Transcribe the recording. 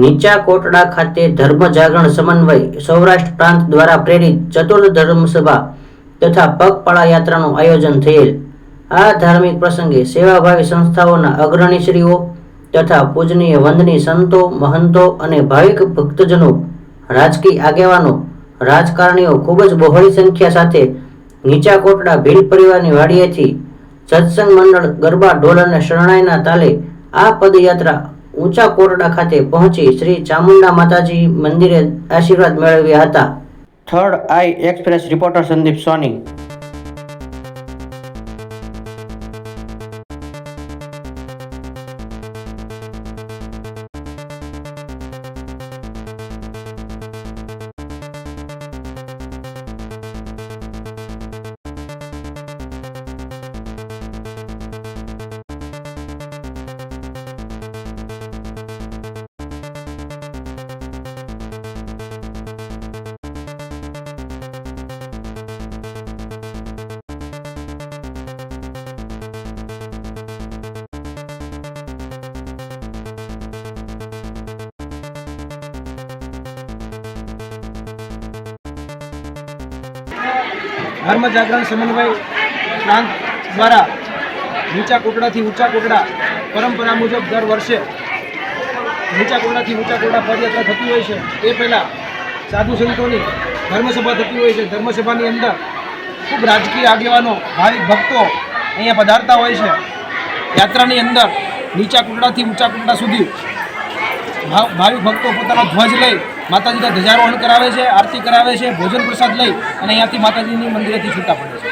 નીચા કોટડા ખાતે ધર્મ જાગરણ સમન્વય સૌરાષ્ટ્ર પ્રાંત દ્વારા પ્રેરિત ચતુર્થ ધર્મસભા તથા પગપાળા યાત્રાનું આયોજન થયેલ. આ ધાર્મિક પ્રસંગે સેવાભાવી સંસ્થાઓના અગ્રણીશ્રીઓ તથા પૂજનીય વંદની સંતો, મહંતો અને ભાવિક ભક્તજનો, રાજકીય આગેવાનો, રાજકારણીઓ ખૂબ જ બહોળી સંખ્યા સાથે નીચા કોટડા ભીલ પરિવારની વાડીએથી સત્સંગ મંડળ ગરબા, ઢોલ અને શરણાઈના તાલે આ પદયાત્રા ઊંચા કોરડા ખાતે પહોંચી શ્રી ચામુંડા માતાજી મંદિરે આશીર્વાદ મેળવ્યા હતા. Third eye express reporter Sandeep Soni. Dharma Jagran Samanvay પ્રાંત દ્વારા નીચા કોટડાથી ઊંચા કોટડા પરંપરા મુજબ દર વર્ષે નીચા કોટડાથી ઊંચા કોટડા પદયાત્રા થતી હોય છે. એ પહેલાં સાધુ સંતોની ધર્મસભા થતી હોય છે. ધર્મસભાની અંદર ખૂબ રાજકીય આગેવાનો, ભાવિક ભક્તો અહીંયા પધારતા હોય છે. યાત્રાની અંદર નીચા કોટડાથી ઊંચા કોટડા સુધી ભાવ- ભાવિક ભક્તો પોતાનો ધ્વજ લઈ માતાજીના ધ્વજારોહણ કરાવે છે, આરતી કરાવે છે, ભોજન પ્રસાદ લઈ અને અહીંયાથી માતાજીની મંદિરેથી છૂટા પડે છે.